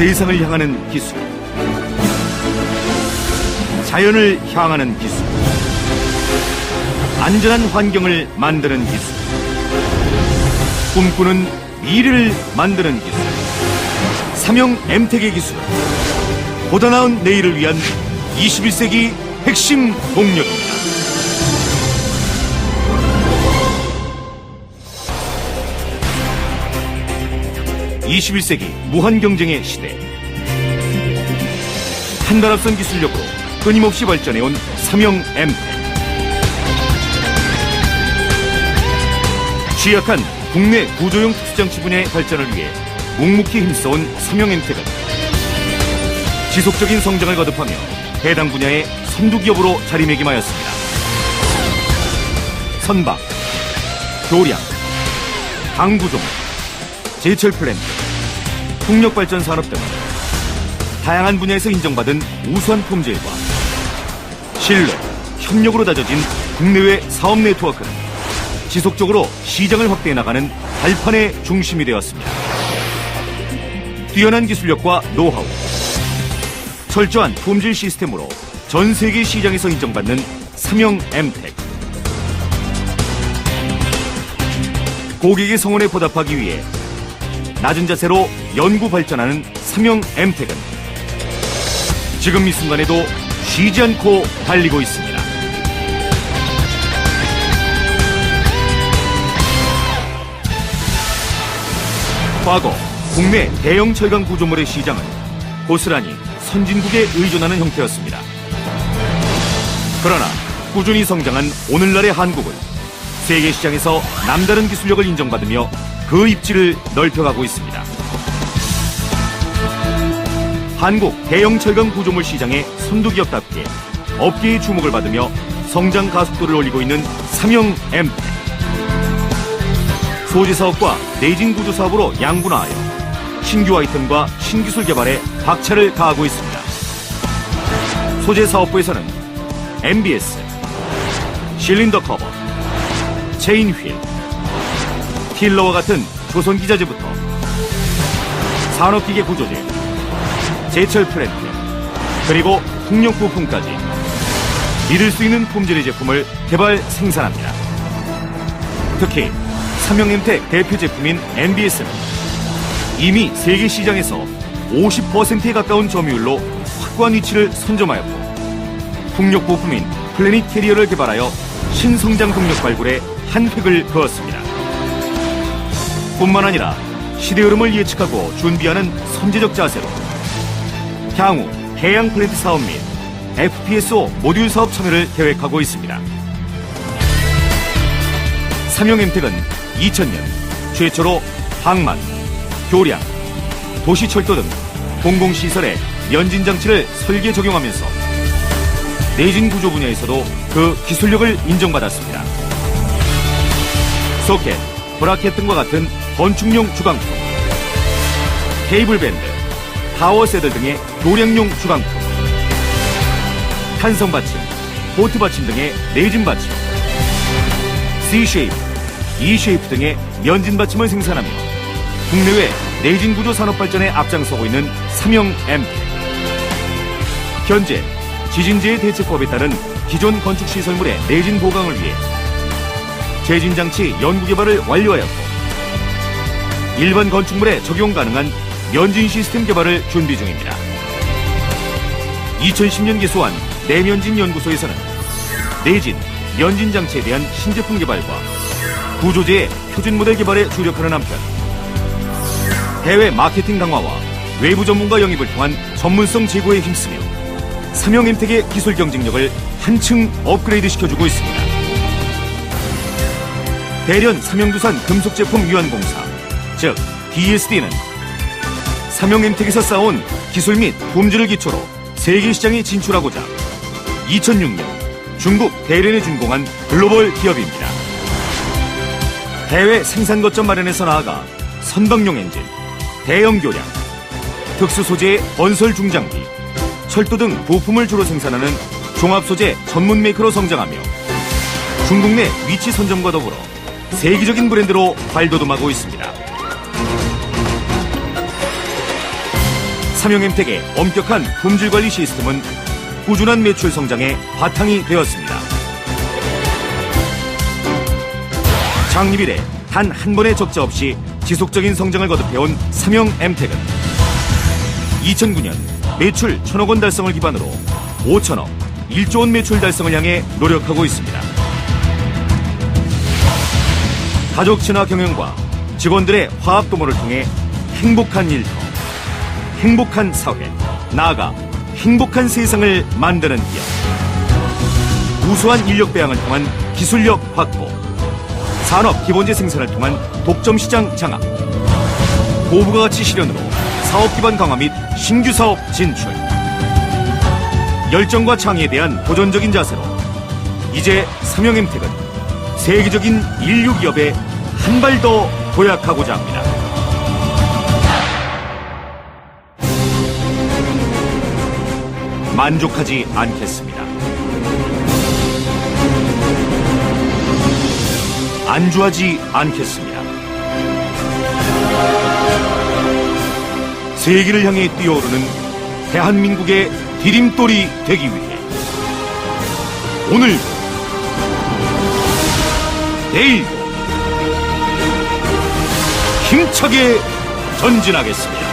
세상을 향하는 기술. 자연을 향하는 기술. 안전한 환경을 만드는 기술. 꿈꾸는 미래를 만드는 기술. 삼형 엠텍의 기술. 보다 나은 내일을 위한 21세기 핵심 동력입니다. 21세기 무한 경쟁의 시대. 한 달 앞선 기술력으로 끊임없이 발전해온 삼형 엠텍. 취약한 국내 구조용 특수장치 분야의 발전을 위해 묵묵히 힘써온 삼형 엠텍은 지속적인 성장을 거듭하며 해당 분야의 선두 기업으로 자리매김하였습니다. 선박, 교량, 강구종, 제철 플랜트, 풍력발전 산업 등 다양한 분야에서 인정받은 우수한 품질과 신뢰, 협력으로 다져진 국내외 사업 네트워크는 지속적으로 시장을 확대해 나가는 발판의 중심이 되었습니다. 뛰어난 기술력과 노하우, 철저한 품질 시스템으로 전 세계 시장에서 인정받는 삼형 엠텍. 고객의 성원에 보답하기 위해 낮은 자세로 연구 발전하는 삼형 엠텍은 지금 이 순간에도 쉬지 않고 달리고 있습니다. 과거 국내 대형 철강 구조물의 시장은 고스란히 선진국에 의존하는 형태였습니다. 그러나 꾸준히 성장한 오늘날의 한국은 세계 시장에서 남다른 기술력을 인정받으며 그 입지를 넓혀가고 있습니다. 한국 대형 철강 구조물 시장의 선두기업답게 업계의 주목을 받으며 성장 가속도를 올리고 있는 삼형 M. 소재 사업과 내진 구조 사업으로 양분화하여 신규 아이템과 신기술 개발에 박차를 가하고 있습니다. 소재 사업부에서는 MBS, 실린더 커버, 체인 휠, 틸러와 같은 조선 기자재부터 산업기계 구조재, 제철 플랜트, 그리고 풍력 부품까지 믿을 수 있는 품질의 제품을 개발 생산합니다. 특히 삼형엠텍 대표 제품인 MBS는 이미 세계 시장에서 50%에 가까운 점유율로 확고한 위치를 선점하였고 풍력 부품인 플래닛 캐리어를 개발하여 신성장 동력 발굴에 한 획을 그었습니다. 뿐만 아니라 시대 흐름을 예측하고 준비하는 선제적 자세로 향후 해양 플랜트 사업 및 FPSO 모듈 사업 참여를 계획하고 있습니다. 삼형엠텍은 2000년 최초로 항만, 교량, 도시철도 등 공공시설에 연진 장치를 설계 적용하면서 내진 구조 분야에서도 그 기술력을 인정받았습니다. 소켓, 브라켓 등과 같은 건축용 주강품, 케이블 밴드, 파워 세들 등의 교량용 주강품, 탄성 받침, 보트 받침 등의 내진 받침, C 쉐이프, E 쉐이프 등의 연진 받침을 생산하며 국내외 내진 구조 산업 발전에 앞장서고 있는 삼형 M. 현재 지진재해 대책법에 따른 기존 건축 시설물의 내진 보강을 위해 재진 장치 연구 개발을 완료하였고 일반 건축물에 적용 가능한 연진 시스템 개발을 준비 중입니다. 2010년 개소한 내면진 연구소에서는 내진, 연진 장치에 대한 신제품 개발과 구조제의 표준 모델 개발에 주력하는 한편 해외 마케팅 강화와 외부 전문가 영입을 통한 전문성 제고에 힘쓰며 삼형 엠텍의 기술 경쟁력을 한층 업그레이드 시켜주고 있습니다. 대련 삼형두산 금속제품 유한공사, 즉 DSD는 삼형 엠텍에서 쌓아온 기술 및 품질을 기초로 세계 시장에 진출하고자 2006년 중국 대련에 준공한 글로벌 기업입니다. 해외 생산 거점 마련에서 나아가 선박용 엔진, 대형 교량, 특수 소재의 건설 중장비, 철도 등 부품을 주로 생산하는 종합 소재 전문 메이커로 성장하며 중국 내 위치 선점과 더불어 세계적인 브랜드로 발돋움하고 있습니다. 삼형엠텍의 엄격한 품질 관리 시스템은 꾸준한 매출 성장의 바탕이 되었습니다. 창립 이래 단 한 번의 적자 없이 지속적인 성장을 거듭해온 삼형엠텍은 2009년 매출 1천억 원 달성을 기반으로 5천억, 1조 원 매출 달성을 향해 노력하고 있습니다. 가족 친화 경영과 직원들의 화합 도모를 통해 행복한 일터, 행복한 사회, 나아가 행복한 세상을 만드는 기업. 우수한 인력 배양을 통한 기술력 확보, 산업 기본재 생산을 통한 독점 시장 장악, 고부가 가치 실현으로 사업 기반 강화 및 신규 사업 진출. 열정과 창의에 대한 도전적인 자세로 이제 삼형엠텍은 세계적인 인류 기업에 한 발 더 도약하고자 합니다. 만족하지 않겠습니다. 안주하지 않겠습니다. 세계를 향해 뛰어오르는 대한민국의 디딤돌이 되기 위해 오늘도 내일도 힘차게 전진하겠습니다.